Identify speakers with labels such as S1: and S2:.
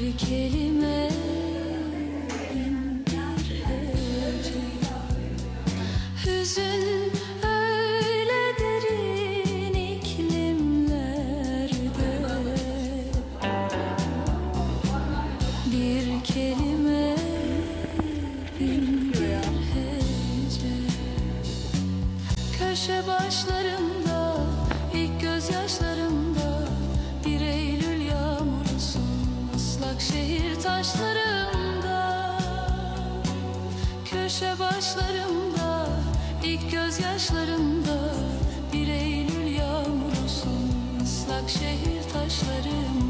S1: bir kelime indir hece Hüzün öyle derin iklimlerde. Bir kelime indir hece Köşe başlarımda ilk gözyaşlarımda şehir taşlarımda Köşe başlarımda, ilk gözyaşlarımda Bir Eylül yağmurusun ıslak şehir taşlarımda